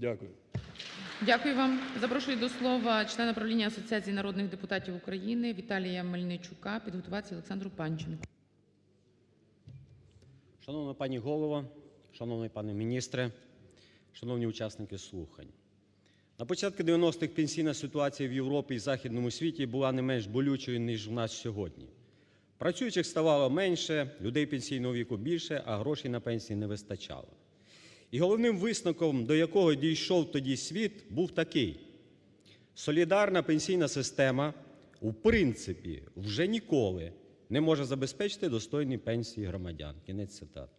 Дякую. Дякую вам. Запрошую до слова члена правління Асоціації народних депутатів України Віталія Мельничука. Підготуватися Олександру Панченку. Шановна пані голово, шановний пане міністре, шановні учасники слухань. На початку 90-х пенсійна ситуація в Європі і Західному світі була не менш болючою, ніж у нас сьогодні. Працюючих ставало менше, людей пенсійного віку більше, а грошей на пенсії не вистачало. І головним висновком, до якого дійшов тоді світ, був такий: солідарна пенсійна система, у принципі, вже ніколи не може забезпечити достойні пенсії громадян. Кінець цитати.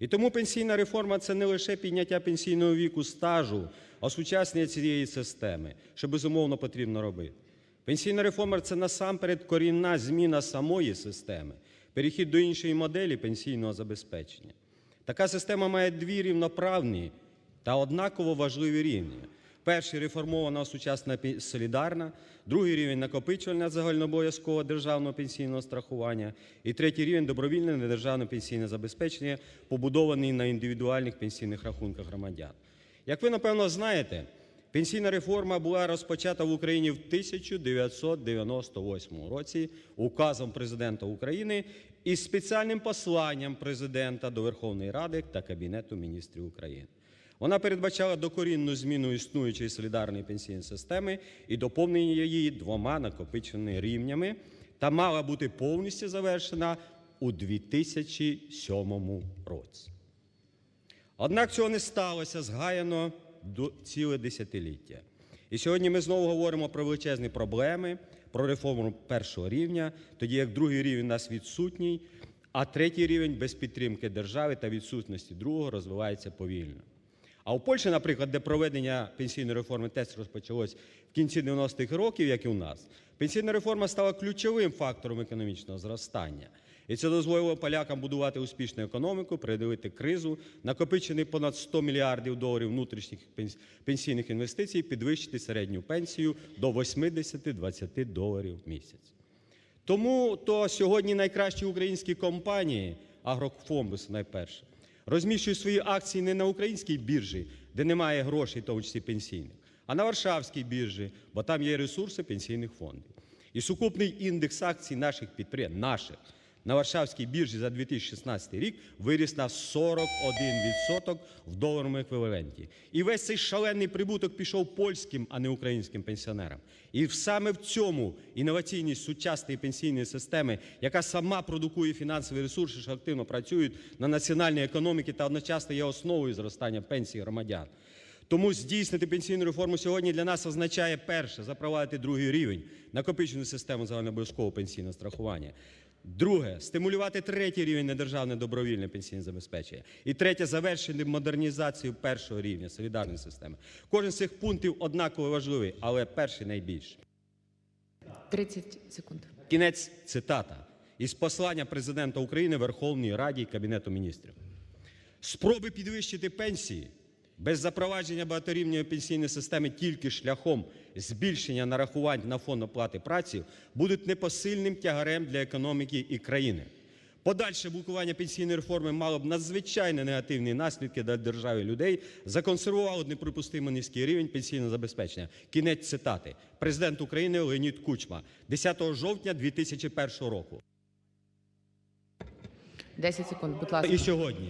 І тому пенсійна реформа це не лише підняття пенсійного віку стажу, а осучаснення цієї системи, що безумовно потрібно робити. Пенсійна реформа це насамперед корінна зміна самої системи, перехід до іншої моделі пенсійного забезпечення. Така система має дві рівноправні та однаково важливі рівні. Перший реформована сучасна солідарна, другий рівень накопичувальна загальнообов'язкового державного пенсійного страхування і третій рівень добровільне недержавне пенсійне забезпечення, побудований на індивідуальних пенсійних рахунках громадян. Як ви напевно знаєте, пенсійна реформа була розпочата в Україні в 1998 році указом президента України і спеціальним посланням президента до Верховної Ради та Кабінету міністрів України. Вона передбачала докорінну зміну існуючої солідарної пенсійної системи і доповнення її двома накопиченими рівнями та мала бути повністю завершена у 2007 році. Однак цього не сталося згаяно ціле десятиліття. І сьогодні ми знову говоримо про величезні проблеми, про реформу першого рівня, тоді як другий рівень у нас відсутній, а третій рівень без підтримки держави та відсутності другого розвивається повільно. А у Польщі, наприклад, де проведення пенсійної реформи теж розпочалось в кінці 90-х років, як і у нас, пенсійна реформа стала ключовим фактором економічного зростання. І це дозволило полякам будувати успішну економіку, передивити кризу, накопичений понад 100 мільярдів доларів внутрішніх пенсійних інвестицій, підвищити середню пенсію до 80-20 доларів в місяць. Тому то сьогодні найкращі українські компанії, Агрофомбус найперше, розміщують свої акції не на українській біржі, де немає грошей, в тому числі пенсійних, а на Варшавській біржі, бо там є ресурси пенсійних фондів. І сукупний індекс акцій наших підприємств, наших, на Варшавській біржі за 2016 рік виріс на 41% в доларовому еквіваленті. І весь цей шалений прибуток пішов польським, а не українським пенсіонерам. І саме в цьому інноваційність сучасної пенсійної системи, яка сама продукує фінансові ресурси, що активно працюють на національній економіці та одночасно є основою зростання пенсій громадян. Тому здійснити пенсійну реформу сьогодні для нас означає перше запровадити другий рівень накопичену систему загальнообов'язкового пенсійного страхування. Друге стимулювати третій рівень недержавне добровільне пенсійне забезпечення. І третє завершити модернізацію першого рівня солідарної системи. Кожен з цих пунктів однаково важливий, але перший найбільший. 30 секунд. Кінець цитата із послання президента України Верховній Раді і Кабінету міністрів. Спроби підвищити пенсії без запровадження багаторівневої пенсійної системи тільки шляхом збільшення нарахувань на фонд оплати праці будуть непосильним тягарем для економіки і країни. Подальше блокування пенсійної реформи мало б надзвичайно негативні наслідки для держави людей, законсервувало б неприпустимо низький рівень пенсійного забезпечення. Кінець цитати. Президент України Леонід Кучма, 10 жовтня 2001 року. 10 секунд, будь ласка. І сьогодні.